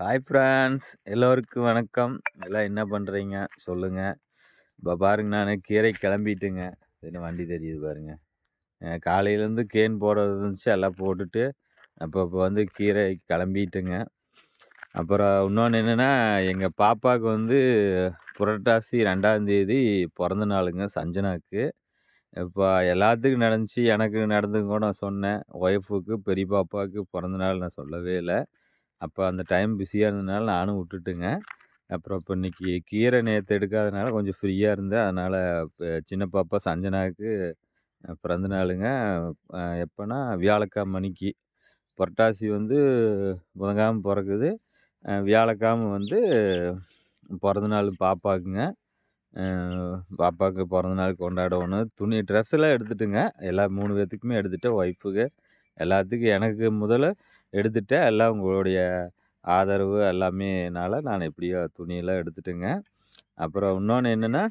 Hi France எல்லோருக்கும் வணக்கம். எல்லாம் என்ன பண்ணுறீங்க சொல்லுங்கள் இப்போ பாருங்க நான் கீரை கிளம்பிட்டுங்க. என்ன வண்டி தெரியுது பாருங்க. காலையிலேருந்து கேன் போடுறது இருந்துச்சு. எல்லாம் போட்டுட்டு அப்போ இப்போ வந்து கீரை கிளம்பிட்டுங்க. அப்புறம் இன்னொன்று என்னென்னா எங்கள் பாப்பாவுக்கு வந்து புரட்டாசி ரெண்டாந்தேதி பிறந்த நாளுங்க சஞ்சனாவுக்கு இப்போ எல்லாத்துக்கும் நடந்துச்சு. எனக்கு நடந்துங்க கூட நான் சொன்னேன். ஒய்ஃபுக்கு பெரிய பாப்பாவுக்கு பிறந்த நாள் நான் சொல்லவே இல்லை. அப்போ அந்த டைம் பிஸியாக இருந்ததுனால நானும் விட்டுட்டுங்க. அப்புறம் இப்போ இன்னைக்கு கீரை நேற்று எடுக்காதனால கொஞ்சம் ஃப்ரீயாக இருந்தேன். அதனால் இப்போ சின்ன பாப்பா சஞ்சனாவுக்கு பிறந்த நாளுங்க. எப்போனா வியாழக்கிழமை மணிக்கு. புரட்டாசி வந்து புதன்கிழமை பிறக்குது. வியாழக்காம வந்து பிறந்தநாள் பாப்பாக்குங்க. பாப்பாவுக்கு பிறந்த நாள் கொண்டாடணும் துணி ட்ரெஸ் எல்லாம் எடுத்துட்டுங்க. எல்லா மூணு பேர்த்துக்குமே எடுத்துட்டேன். ஒய்ஃபுக்கு எல்லாத்துக்கும் எனக்கு முதல்ல எடுத்துட்டேன். எல்லாம் உங்களுடைய ஆதரவு எல்லாமேனால நான் எப்படியோ துணியெல்லாம் எடுத்துட்டேங்க. அப்புறம் இன்னொன்று என்னென்னா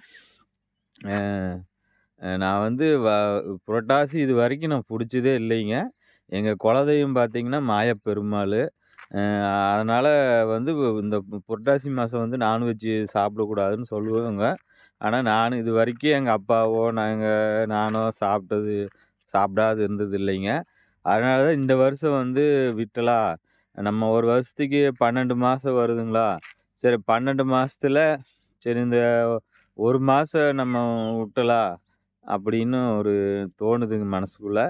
நான் வந்து வ புரட்டாசி இது வரைக்கும் நான் பிடிச்சதே இல்லைங்க. எங்கள் குலதெய்வம் பார்த்தீங்கன்னா மாயப்பெருமாள். அதனால் வந்து இந்த புரட்டாசி மாதம் வந்து நான்வெஜ்ஜு சாப்பிடக்கூடாதுன்னு சொல்லுவாங்க. ஆனால் நான் இது வரைக்கும் எங்கள் அப்பாவோ நாங்கள் நானோ சாப்பிட்டது சாப்பிடாது இருந்தது இல்லைங்க. அதனால தான் இந்த வருஷம் வந்து விட்டலா? நம்ம ஒரு வருஷத்துக்கு பன்னெண்டு மாதம் வருதுங்களா? சரி பன்னெண்டு மாதத்துல சரி இந்த ஒரு மாதம் நம்ம விட்டலா? அப்படின்னு ஒரு தோணுதுங்க மனசுக்குள்ளே.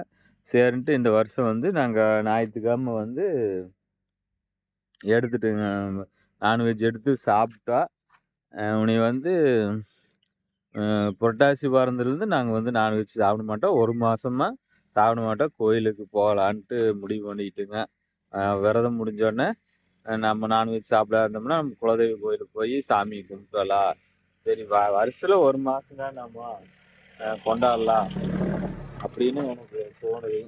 சரின்ட்டு இந்த வருஷம் வந்து நாங்கள் ஞாயிற்றுக்கிழமை வந்து எடுத்துட்டுங்க. நான்வெஜ் எடுத்து சாப்பிட்டா உன்னை வந்து புரட்டாசி பிறந்ததுலேருந்து நாங்கள் வந்து நான்வெஜ் சாப்பிட மாட்டோம். ஒரு மாதமாக சாப்பிட மாட்டோம். கோயிலுக்கு போகலான்ட்டு முடிவு பண்ணிக்கிட்டுங்க. விரதம் முடிஞ்சோடனே நம்ம நான்வெஜ் சாப்பிட இருந்தோம்னா நம்ம குலதெய்வ கோயிலுக்கு போய் சாமி கும்பிட்டுடலாம் சரி வ வருஷத்தில் ஒரு மாதம் தான் நம்ம கொண்டாடலாம் அப்படின்னு எனக்கு தோணுது.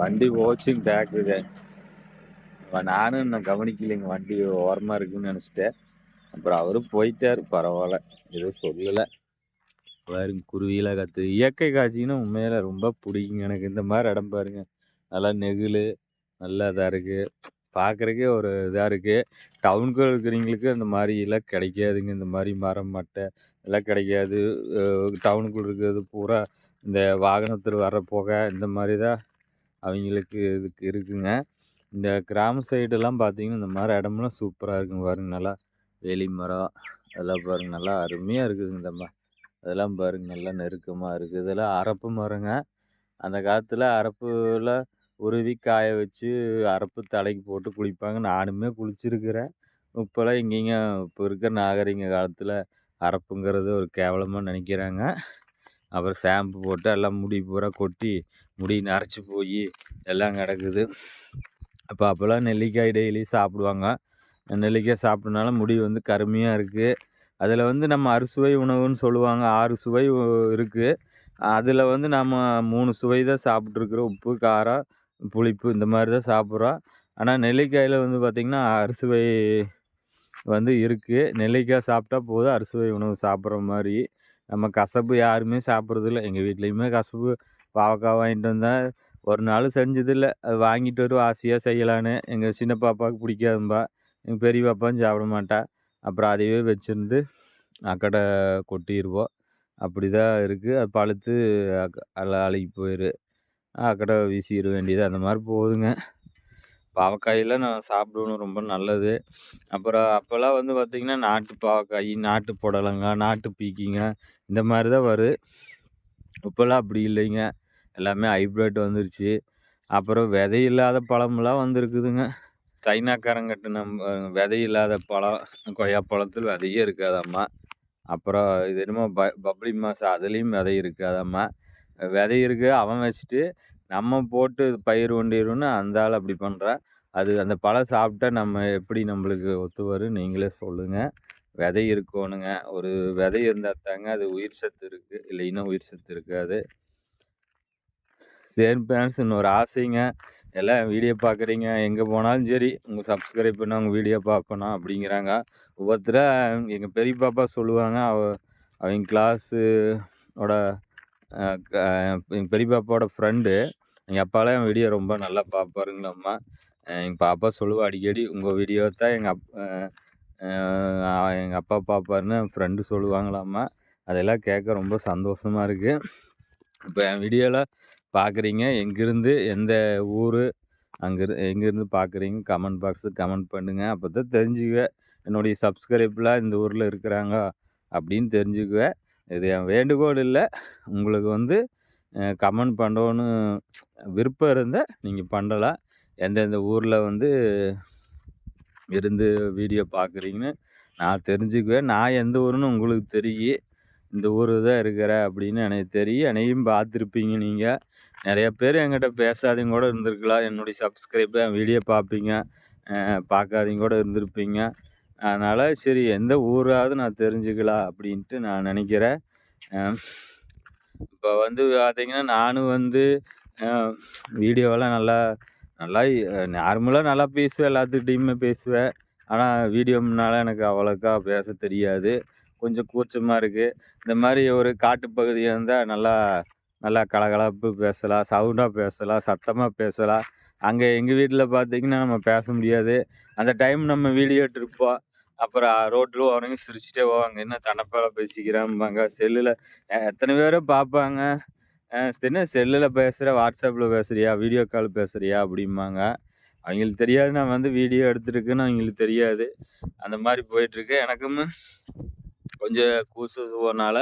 வண்டி ஓச்சிங் டேக்குது நானும் இன்னும் கவனிக்கலைங்க வண்டி ஓரமாக இருக்குன்னு நினச்சிட்டேன் அப்புறம் அவரும் போயிட்டாரு பரவாயில்ல. எதுவும் சொல்லலை. பாருங்க குருவியெல்லாம் கற்று இயற்கை காட்சின்னா உண்மையில ரொம்ப பிடிக்குங்க எனக்கு. இந்த மாதிரி இடம் பாருங்க. நல்லா நெகிழ் நல்லா இதாக இருக்குது பார்க்குறக்கே ஒரு இதாக இருக்குது டவுனுக்கு இருக்கிறவங்களுக்கு அந்த மாதிரி எல்லாம் கிடைக்காதுங்க. இந்த மாதிரி மரம் மட்டை எல்லாம் கிடைக்காது. டவுனுக்குள்ள இருக்கிறது பூரா இந்த வாகனத்தில் வர புகை இந்த மாதிரி தான் அவங்களுக்கு இதுக்கு இருக்குங்க. இந்த கிராம சைடெல்லாம் பார்த்தீங்கன்னா இந்த மாதிரி இடம்லாம் சூப்பராக இருக்குங்க. பாருங்க நல்லா வேலி மரம் அதெல்லாம் பாருங்கள் நல்லா அருமையாக இருக்குதுங்க இந்த அதெல்லாம் பாருங்க. நல்லா நெருக்கமாக இருக்குது இதெல்லாம் அரப்பு மரங்க. அந்த காலத்தில் அரப்புல உருவி காய வச்சு அரப்பு தலைக்கு போட்டு குளிப்பாங்க. நானுமே குளிச்சிருக்கிறேன். இப்போல்லாம் எங்கேங்க இப்போ இருக்கிற நாகரிக காலத்தில் அரப்புங்கிறது ஒரு கேவலமாக நினைக்கிறாங்க. அப்புறம் ஷாம்பு போட்டு எல்லாம் முடி பூரா கொட்டி முடி நரைச்சி போய் எல்லாம் கிடக்குது. அப்போ அப்போல்லாம் நெல்லிக்காய் டெய்லி சாப்பிடுவாங்க. நெல்லிக்காய் சாப்பிட்டனால முடி வந்து கருமையாக இருக்குது அதில் வந்து நம்ம அறுசுவை உணவுன்னு சொல்லுவாங்க. ஆறு சுவை இருக்குது அதில் வந்து நம்ம மூணு சுவை தான் சாப்பிட்ருக்குறோம் உப்பு காரம் புளிப்பு இந்த மாதிரி தான் சாப்பிட்றோம். ஆனால் நெல்லிக்காயில் வந்து பார்த்திங்கன்னா அறுசுவை வந்து இருக்குது நெல்லிக்காய் சாப்பிட்டா போதும். அறுசுவை உணவு சாப்பிட்ற மாதிரி. நம்ம கசப்பு யாருமே சாப்பிட்றதில்ல. எங்கள் வீட்லேயுமே கசப்பு பாவக்காய் வாங்கிட்டு வந்தால் ஒரு நாள் செஞ்சதில்ல. அது வாங்கிட்டு வரும் ஆசையாக செய்யலான்னு. எங்கள் சின்ன பாப்பாவுக்கு பிடிக்காதும்பா. எங்கள் பெரிய பாப்பாவும் சாப்பிட மாட்டா. அப்புறம் அதையே வச்சுருந்து அக்கடை கொட்டிடுவோம் அப்படி தான் இருக்குது அது பழுத்து அக்க எல்லாம் அழுகி போயிடும் அக்கடை வீசிட வேண்டியது அந்த மாதிரி போகுதுங்க. பாவக்காயெல்லாம் நான் சாப்பிடணும் ரொம்ப நல்லது. அப்புறம் அப்போல்லாம் வந்து பார்த்திங்கன்னா நாட்டு பாவக்காய் நாட்டு புடலங்க நாட்டு பீக்கிங்க இந்த மாதிரி தான் வரும் இப்போல்லாம் அப்படி இல்லைங்க. எல்லாமே ஹைப்ரிட் வந்துருச்சு. அப்புறம் விதை இல்லாத பழமெல்லாம் வந்துருக்குதுங்க. சைனாக்காரங்கிட்ட நம்ம விதை இல்லாத பழம் கொய்யா பழத்தில் விதையே இருக்காதாம்மா. அப்புறம் இது என்னமோ ப பப்ளி மாஸ் அதுலேயும் விதை இருக்காதாம்மா. விதை இருக்கு அவன் வச்சுட்டு நம்ம போட்டு பயிர் ஒண்டிடுன்னு அந்த ஆள் அப்படி பண்ணுறான் அது அந்த பழம் சாப்பிட்டா நம்ம எப்படி நம்மளுக்கு ஒத்து வரும் நீங்களே சொல்லுங்கள் விதை இருக்கணுங்க. ஒரு விதை இருந்தால் தாங்க அது உயிர் சத்து இருக்குது இல்லைன்னா உயிர் சத்து இருக்காது. சரி பேரண்ட்ஸ் இன்னொரு ஆசைங்க. எல்லாம் வீடியோ பார்க்குறீங்க எங்கே போனாலும் சரி உங்கள் சப்ஸ்கிரைப் பண்ண உங்கள் வீடியோ பார்க்கணும் அப்படிங்கிறாங்க. ஒவ்வொருத்தராக எங்கள் பெரிய பாப்பா சொல்லுவாங்க. அவ அவங்க கிளாஸோட எங்கள் பெரிய பாப்பாவோட ஃப்ரெண்டு எங்கள் அப்பாலாம் என் வீடியோ ரொம்ப நல்லா பார்ப்பாருங்களாம்மா எங்கள் பாப்பா சொல்லுவா அடிக்கடி உங்கள் வீடியோ தான் எங்கள் அப் எங்கள் அப்பா பார்ப்பாருன்னு என் ஃப்ரெண்டு சொல்லுவாங்களாம்மா. அதெல்லாம் கேட்க ரொம்ப சந்தோஷமாக இருக்குது இப்போ என் வீடியோவில் பார்க்குறீங்க எங்கேருந்து எந்த ஊர் அங்கே எங்கேருந்து பார்க்குறீங்க கமெண்ட் பாக்ஸு கமெண்ட் பண்ணுங்கள் அப்போ தான் தெரிஞ்சுக்குவேன். என்னுடைய சப்ஸ்கிரைப்லாம் இந்த ஊரில் இருக்கிறாங்க அப்படின்னு தெரிஞ்சுக்குவேன். இது என் வேண்டுகோள் இல்லை. உங்களுக்கு வந்து கமெண்ட் பண்ணணும்னு விருப்பம் இருந்தால் நீங்கள் பண்ணலாம். எந்தெந்த ஊரில் வந்து இருந்து வீடியோ பார்க்குறீங்கன்னு நான் தெரிஞ்சுக்குவேன். நான் எந்த ஊருன்னு உங்களுக்கு தெரியும். இந்த ஊர் தான் இருக்கிற அப்படின்னு எனக்கு தெரியும். என்னையும் பார்த்துருப்பீங்க நீங்கள் நிறைய பேர் என்கிட்ட பேசாதீங்க கூட இருந்திருக்கலாம். என்னுடைய சப்ஸ்கிரைப் வீடியோ பார்ப்பீங்க. பார்க்காதீங்க கூட இருந்திருப்பீங்க. அதனால் சரி எந்த ஊராவது நான் தெரிஞ்சுக்கலாம் அப்படின்ட்டு நான் நினைக்கிறேன். இப்போ வந்து பார்த்திங்கன்னா நானும் வந்து வீடியோவெல்லாம் நல்லா நல்லா நார்மலாக நல்லா பேசுவேன். எல்லாத்துக்கிட்டையுமே பேசுவேன். ஆனால் வீடியோ முன்னால் எனக்கு அவ்வளோக்கா பேச தெரியாது. கொஞ்சம் கூச்சமாக இருக்குது இந்த மாதிரி ஒரு காட்டுப்பகுதியாக இருந்தால் நல்லா நல்லா கலகலப்பு பேசலாம் சவுண்டாக பேசலாம் சத்தமாக பேசலாம். அங்கே எங்கள் வீட்டில் பார்த்திங்கன்னா நம்ம பேச முடியாது. அந்த டைம் நம்ம வீடியோ எடுத்துருப்போம் அப்புறம் ரோட்டில் வரவங்க சிரிச்சிட்டே போவாங்க. என்ன தனப்பால பேசிக்கிறாம்பாங்க செல்லில் எத்தனை பேரும் பார்ப்பாங்க என்ன செல்லில் பேசுகிற வாட்ஸ்அப்பில் பேசுகிறியா வீடியோ கால் பேசுகிறியா அப்படிம்பாங்க. அவங்களுக்கு தெரியாது நான் வந்து வீடியோ எடுத்துருக்குன்னு அவங்களுக்கு தெரியாது. அந்த மாதிரி போயிட்டுருக்கு எனக்கும் கொஞ்சம் கூசுவனால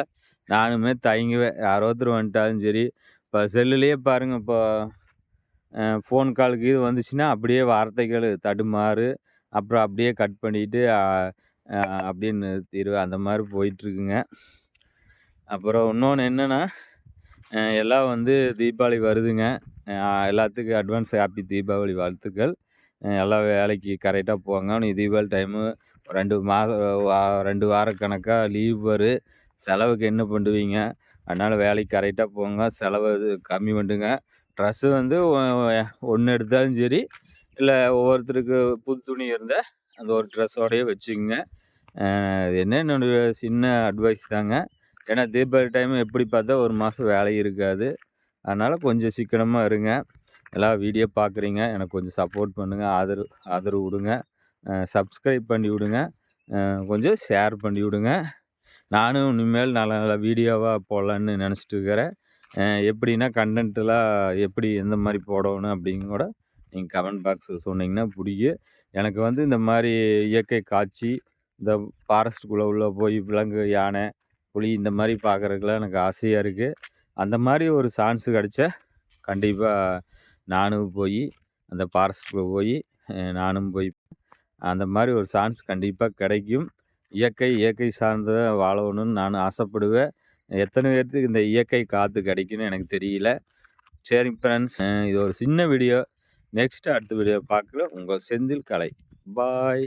நானுமே தயங்குவேன். யாரோ ஒருத்தர் வந்துட்டாலும் சரி. இப்போ செல்லுலேயே பாருங்கள் இப்போ ஃபோன் காலுக்கு இது வந்துச்சுன்னா அப்படியே வார்த்தைகள் தடுமாறு அப்புறம் அப்படியே கட் பண்ணிவிட்டு அப்படின்னு நிறுத்திடுவேன் அந்த மாதிரி போயிட்டுருக்குங்க. அப்புறம் இன்னொன்று என்னென்னா எல்லாம் வந்து தீபாவளி வருதுங்க. எல்லாத்துக்கும் அட்வான்ஸ் ஹாப்பி தீபாவளி வாழ்த்துக்கள். எல்லாம் வேலைக்கு கரெக்டாக போங்க ஆனால் தீபாவளி டைமு ரெண்டு மாதம் ரெண்டு வார கணக்காக லீவ் வரும் செலவுக்கு என்ன பண்ணுவீங்க? அதனால் வேலைக்கு கரெக்டாக போங்க. செலவு கம்மி பண்ணுங்க. ட்ரெஸ்ஸு வந்து ஒன்று எடுத்தாலும் சரி இல்லை ஒவ்வொருத்தருக்கு புது துணி இருந்தால் அந்த ஒரு ட்ரெஸ்ஸோடையே வச்சுக்கோங்க. என்ன என்னுடைய சின்ன அட்வைஸ் தாங்க. ஏன்னா தீபாவளி டைம் எப்படி பார்த்தா ஒரு மாதம் வேலை இருக்காது. அதனால் கொஞ்சம் சிக்கனமாக இருங்க. எல்லாம் வீடியோ பார்க்குறீங்க எனக்கு கொஞ்சம் சப்போர்ட் பண்ணுங்கள் ஆதரவு ஆதரவு விடுங்க. சப்ஸ்கிரைப் பண்ணி விடுங்க. கொஞ்சம் ஷேர் பண்ணி விடுங்க. நானும் இனிமேல் நல்ல நல்ல வீடியோவாக போடலான்னு நினச்சிட்டு இருக்கிறேன். எப்படின்னா கண்டென்ட்டெலாம் எப்படி எந்த மாதிரி போடணும் அப்படிங்க கூட நீங்கள் கமெண்ட் பாக்ஸ் சொன்னீங்கன்னா பிடிக்கும் எனக்கு வந்து இந்த மாதிரி இயற்கை காட்சி இந்த ஃபாரஸ்ட்டுக்குள்ளே உள்ளே போய் விலங்கு யானை புலி இந்த மாதிரி பார்க்குறதுக்குலாம் எனக்கு ஆசையாக இருக்குது அந்த மாதிரி ஒரு சான்ஸு கிடச்சா கண்டிப்பாக நானும் போய் அந்த ஃபாரஸ்ட்டுக்குள்ளே போய் நானும் போய் அந்த மாதிரி ஒரு சான்ஸ் கண்டிப்பாக கிடைக்கும். இயற்கை இயற்கை சார்ந்த வாழணும்னு நான் ஆசைப்படுவேன். எத்தனை பேர்த்துக்கு இந்த இயற்கை காற்று கிடைக்குன்னு எனக்கு தெரியல. சரி ஃப்ரெண்ட்ஸ் இது ஒரு சின்ன வீடியோ நெக்ஸ்ட்டு அடுத்த வீடியோ பார்க்கல. உங்கள் செந்தில் கலை. பாய்